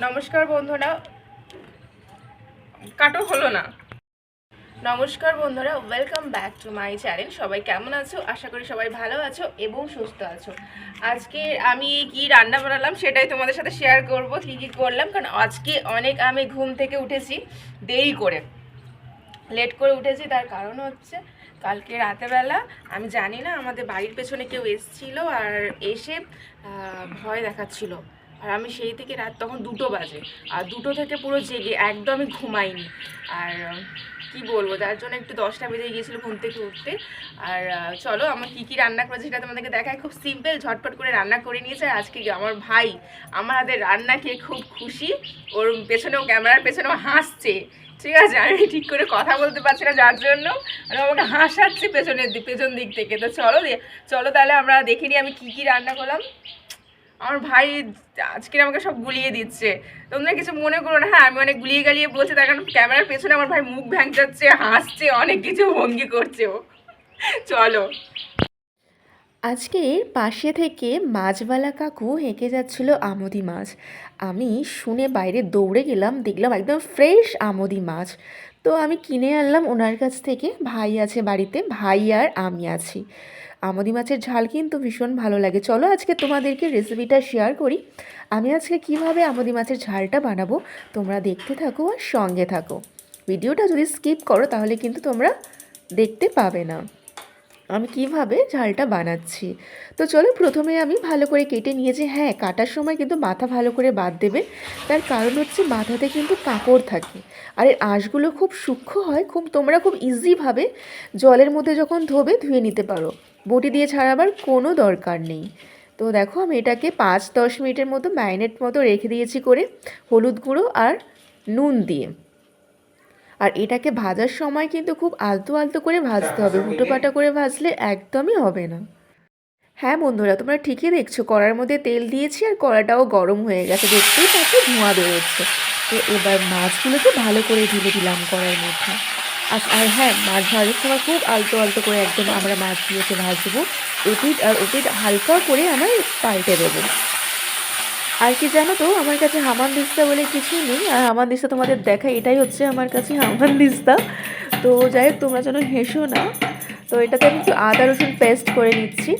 নমস্কার বন্ধুরা। কাটো হলো না। নমস্কার বন্ধুরা welcome back to my channel সবাই কেমন আছো? আশা করি সবাই ভালো আছো এবং সুস্থ আছো। আজকে আমি কি রান্না বানালাম সেটাই তোমাদের সাথে শেয়ার করব, কি কি করলাম, কারণ আজকে অনেক আমি ঘুম থেকে উঠেছি দেরি করে। লেট করে উঠেছি, তার কারণ হচ্ছে কালকে রাতেবেলা, আমি জানি না, আমাদের বাড়ির পেছনে কেউ এসছিল আর এসে ভয় দেখাচ্ছিল। আর আমি সেই থেকে রাত তখন দুটো বাজে। আর দুটো থেকে পুরো জেগে, একদমই ঘুমাইনি। আর, কি বলব, তার জন্য একটু দশটা বেজে গিয়েছিল ঘুম থেকে উঠতে। আর, চলো, আমার কি কি রান্না করেছে সেটা তোমাদেরকে দেখায় খুব সিম্পল ঝটপট করে রান্না করে নিয়েছে। আর আজকে আমার ভাই আমার হাতে রান্না খেয়ে খুব খুশি। ওর পেছনেও ক্যামেরার পেছনেও হাসছে। ঠিক আছে আমি ঠিক করে কথা বলতে পারছি না যার জন্য। মানে আমাকে হাসাচ্ছে পেছনের দিক পেছন দিক থেকে। তো চলো চলো তাহলে আমরা দেখে নিই আমি কী কী রান্না করলাম। আমার ভাই আজকে আমাকে সব গুলিয়ে দিচ্ছে। তোমরা কিছু মনে করো না হ্যাঁ আমি অনেক গুলিয়ে গালিয়ে বলছি, তার কারণ ক্যামেরার পেছনে আমার ভাই মুখ ভ্যাংচাচ্ছে, হাসছে, অনেক কিছু ভঙ্গি করছে ও। চলো। আজকের পাশে থেকে মাছওয়ালা কাকু হেঁকে যাচ্ছিল আমোদি মাছ। আমি শুনে বাইরে দৌড়ে গেলাম, দেখলাম একদম ফ্রেশ আমোদি মাছ। তো আমি কিনে আনলাম ওনার কাছ থেকে, ভাই আছে বাড়িতে, ভাই আর আমি আছি। আমদি মাছের ঝাল কিন্তু ভীষণ ভালো লাগে। চলো আজকে তোমাদেরকে রেসিপিটা শেয়ার করি। আমি আজকে কীভাবে আমদি মাছের ঝালটা বানাবো, তোমরা দেখতে থাকো আর সঙ্গে থাকো। ভিডিওটা যদি স্কিপ করো, তাহলে কিন্তু তোমরা দেখতে পাবে না। আমি কীভাবে ঝালটা বানাচ্ছি? তো চলো প্রথমে আমি ভালো করে কেটে নিয়েছি হ্যাঁ কাটার সময় কিন্তু মাথা ভালো করে বাদ দেবে। তার কারণ হচ্ছে মাথাতে কিন্তু কাপড় থাকে। আর এর আঁশগুলো খুব সূক্ষ্ম হয়, খুব তোমরা খুব ইজিভাবে জলের মধ্যে যখন ধোবে ধুয়ে নিতে পারো। বটি দিয়ে ছাড়াবার কোনো দরকার নেই। তো দেখো আমি এটাকে পাঁচ দশ মিনিটের মতো ম্যারিনেট মতো রেখে দিয়েছি করে হলুদ গুঁড়ো আর নুন দিয়ে। আর এটাকে ভাজার সময় কিন্তু খুব আলতো আলতো করে ভাজতে হবে হুটোপাটা করে ভাজলে একদমই হবে না। হ্যাঁ বন্ধুরা, তোমরা ঠিকই দেখছ, কড়ার মধ্যে তেল দিয়েছি আর কড়াটাও গরম হয়ে গেছে, দেখতেই পাচ্ছ ধোঁয়া বেরোচ্ছে। তো এবার মাছগুলোকে ভালো করে ঢেলে দিলাম কড়ার মধ্যে। আর আর হ্যাঁ মাছ ভাজার সময় খুব আলতো আলতো করে একদম আমরা মাছ মাছগুলোকে ভাজবো এপিট আর ওপিট হালকা করে আমরা পাল্টে দেবো। আর কি জানো তো, আমার কাছে হামান দিস্তা বলে কিছুই নেই, আর হামান দিস্তা তোমাদের দেখা এটাই হচ্ছে আমার কাছে হামান দিস্তা। তো যাই হোক, তোমরা যেন হেসো না। তো এটাতে আমি একটু আদা, রসুন পেস্ট করে নিচ্ছি।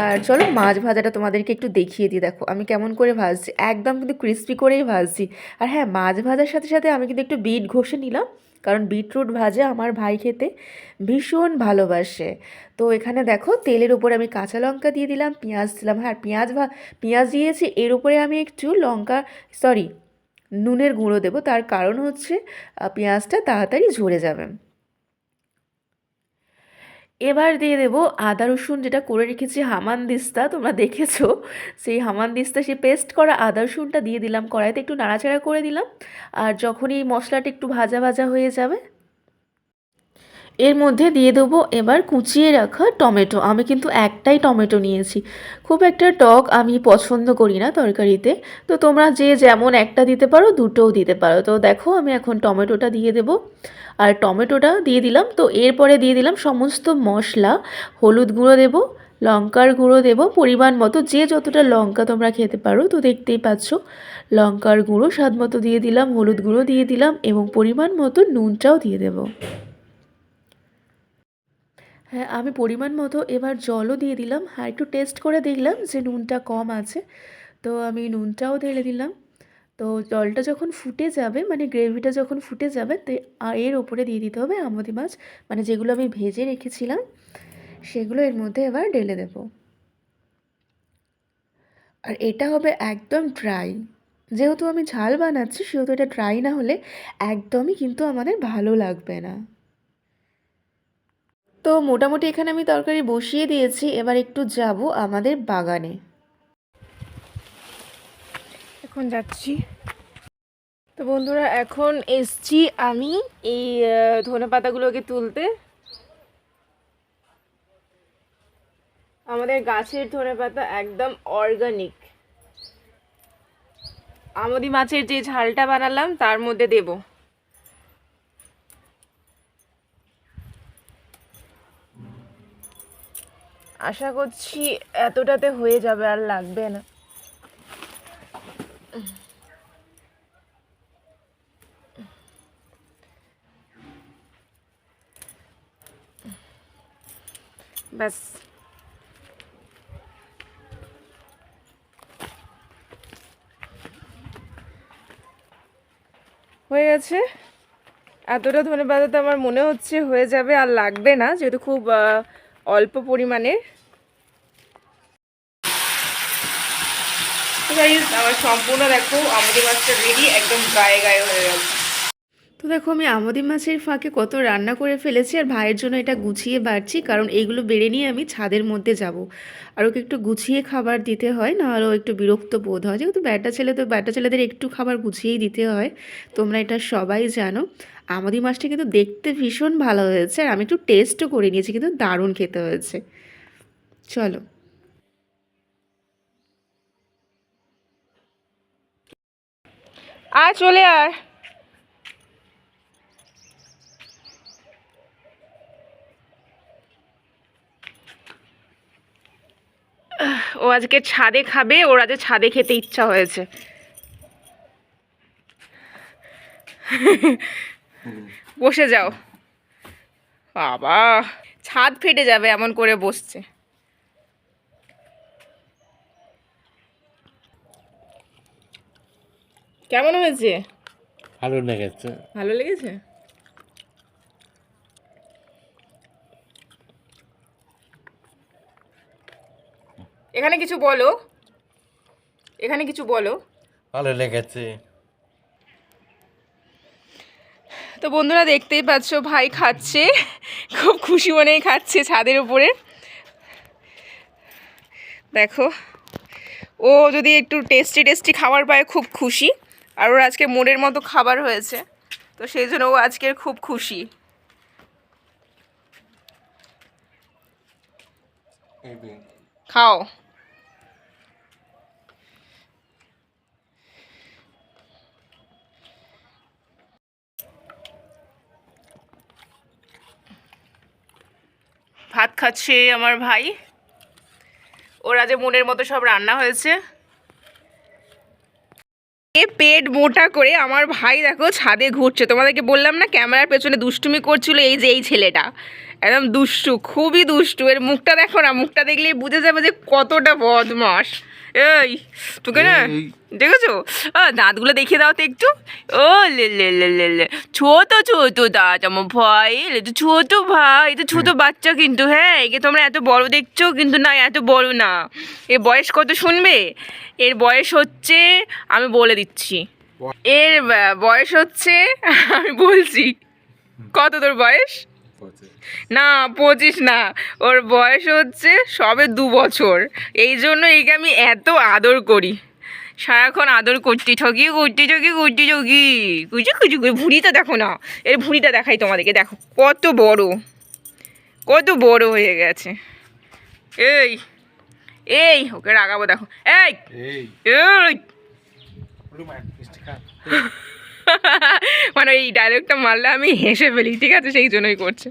আর চলো, মাছ ভাজাটা তোমাদেরকে একটু দেখিয়ে দিই, দেখো, আমি কেমন করে ভাজছি। একদম কিন্তু ক্রিস্পি করেই ভাজছি। আর হ্যাঁ মাছ ভাজার সাথে সাথে আমি কিন্তু একটু বিট ঘষে নিলাম। কারণ বিটরুট ভাজা আমার ভাই খেতে ভীষণ ভালোবাসে। তো এখানে দেখো তেলের উপরে আমি কাঁচা লঙ্কা দিয়ে দিলাম, পেঁয়াজ দিলাম। হ্যাঁ পেঁয়াজ ভা, পেঁয়াজ দিয়েছি, এর উপরে আমি একটু লঙ্কা সরি নুনের গুঁড়ো দেবো। তার কারণ হচ্ছে পেঁয়াজটা তাড়াতাড়ি ঝরে যাবে। এবার দিয়ে দেবো আদা রসুন যেটা করে রেখেছি হামান দিস্তা, তোমরা দেখেছ? সেই হামান দিস্তা, সেই পেস্ট করা আদা রসুনটা দিয়ে দিলাম। কড়াইতে একটু নাড়াচাড়া করে দিলাম। আর যখনই মশলাটা একটু ভাজা ভাজা হয়ে যাবে এর মধ্যে দিয়ে দেবো এবার কুচিয়ে রাখা টমেটো। আমি কিন্তু একটাই টমেটো নিয়েছি। খুব একটা টক আমি পছন্দ করি না তরকারিতে। তো তোমরা যে যেমন একটা দিতে পারো, দুটোও দিতে পারো। তো দেখো আমি এখন টমেটোটা দিয়ে দেবো। আর টমেটোটা দিয়ে দিলাম। তো এরপরে দিয়ে দিলাম সমস্ত মশলা। হলুদ গুঁড়ো দেবো, লঙ্কার গুঁড়ো দেবো, পরিমাণ মতো যে যতটা লঙ্কা তোমরা খেতে পারো, তো দেখতেই পাচ্ছ। লঙ্কার গুঁড়ো স্বাদ মতো দিয়ে দিলাম, হলুদ গুঁড়ো দিয়ে দিলাম এবং পরিমাণ মতো নুনটাও দিয়ে দেবো। হ্যাঁ আমি পরিমাণ মতো এবার জলও দিয়ে দিলাম। আর একটু টেস্ট করে দেখলাম যে নুনটা কম আছে। তো আমি নুনটাও ঢেলে দিলাম। তো জলটা যখন ফুটে যাবে মানে গ্রেভিটা যখন ফুটে যাবে, তো এর ওপরে দিয়ে দিতে হবে আমদি মাছ। মানে যেগুলো আমি ভেজে রেখেছিলাম, সেগুলো এর মধ্যে এবার ঢেলে দেবো। আর এটা হবে একদম ড্রাই যেহেতু আমি ঝাল বানাচ্ছি, সেহেতু এটা ড্রাই না হলে একদমই কিন্তু আমাদের ভালো লাগবে না। মোটামুটি এখানে আমি তরকারি বসিয়ে দিয়েছি। এবার একটু যাব আমাদের বাগানে। এখন যাচ্ছি। তো বন্ধুরা, এখন এসছি আমি এই ধনে পাতাগুলোকে তুলতে। আমাদের গাছের ধনে পাতা একদম অর্গানিক আমদি মাছের যে ঝালটা বানালাম, তার মধ্যে দেব। আশা করছি এতটাতে হয়ে যাবে আর লাগবে না। ব্যাস। হয়ে গেছে। এতটা ধনে পাতাতে আমার মনে হচ্ছে হয়ে যাবে আর লাগবে না, যেহেতু খুব অল্প পরিমাণে গাইজ আমার সম্পূর্ণ দেখো আমাদের মাছটা রেডি একদম গায়ে গায়ে হয়ে গেছে। তো দেখো আমি আমদি মাছের ফাঁকে কত রান্না করে ফেলেছি আর ভাইয়ের জন্য এটা গুছিয়ে বাড়ছি কারণ এইগুলো বেড়ে নিয়ে আমি ছাদের মধ্যে যাব। আর ওকে একটু গুছিয়ে খাবার দিতে হয় নাহলে ও একটু বিরক্ত বোধ হয়। যেহেতু ব্যাটা ছেলে তো ব্যাটা ছেলেদের একটু খাবার গুছিয়েই দিতে হয়। তোমরা এটা সবাই জানো। আমদি মাছটা কিন্তু দেখতে ভীষণ ভালো হয়েছে আর আমি একটু টেস্টও করে নিয়েছি কিন্তু দারুণ খেতে হয়েছে। চলো। আয় চলে আহ, ও আজকে ছাদে খাবে ওর আজকে ছাদে খেতে ইচ্ছা হয়েছে। বসে যাও। বাবা ছাদ ফেটে যাবে এমন করে বসছে। কেমন হয়েছে? ভালো লেগেছে। ভালো লেগেছে? এখানে কিছু বলো। এখানে কিছু বলো। ভালো লেগেছে। তো বন্ধুরা দেখতেই পাচ্ছ ভাই খাচ্ছে। খুব খুশি মনেই খাচ্ছে ছাদের উপরে। দেখো ও যদি একটু টেস্টি টেস্টি খাবার পায় খুব খুশি। আর ওর আজকে মোড়ের মতো খাবার হয়েছে। তো সেই জন্য ও আজকের খুব খুশি। খাও। ভাত খাচ্ছে আমার ভাই। ওরা যে মনের মতো সব রান্না হয়েছে। এ পেট মোটা করে আমার ভাই দেখো ছাদে ঘুরছে। তোমাদেরকে বললাম না, ক্যামেরার পেছনে দুষ্টুমি করছিল এই যে এই ছেলেটা। একদম দুষ্টু খুবই দুষ্টু। এর মুখটা দেখো না মুখটা দেখলেই বুঝে যাবে যে কতটা বদমাস এই তোকে না দেখেছ? দাঁতগুলো দেখিয়ে দাও তো একটু। ও লে লে লে লে লে। ছোট ছোট দাঁত আমার ভাই এ তো ছোট ভাই তো ছোট বাচ্চা কিন্তু হ্যাঁ একে তোমরা এত বড় দেখছ কিন্তু না এত বড় না। এর বয়স কত শুনবে? এর বয়স হচ্ছে আমি বলে দিচ্ছি। এর বয়স হচ্ছে আমি বলছি। কত তোর বয়স? না পঁচিশ না। ওর বয়স হচ্ছে সবে দু বছর। এই জন্য একে আমি এত আদর করি। সারাক্ষণ আদর করতে ঠকি করতে ঠকি করতে ঠকি কুচি কুচি করে ভুঁড়িটা দেখো না। এর ভুঁড়িটা দেখাই তোমাদেরকে। দেখো কত বড়। কত বড় হয়ে গেছে। এই এই ওকে রাগাবো দেখো। এই এই। এই। মানে এই ডায়লগটা মারলে আমি হেসে ফেলি ঠিক আছে? সেই জন্যই করছে।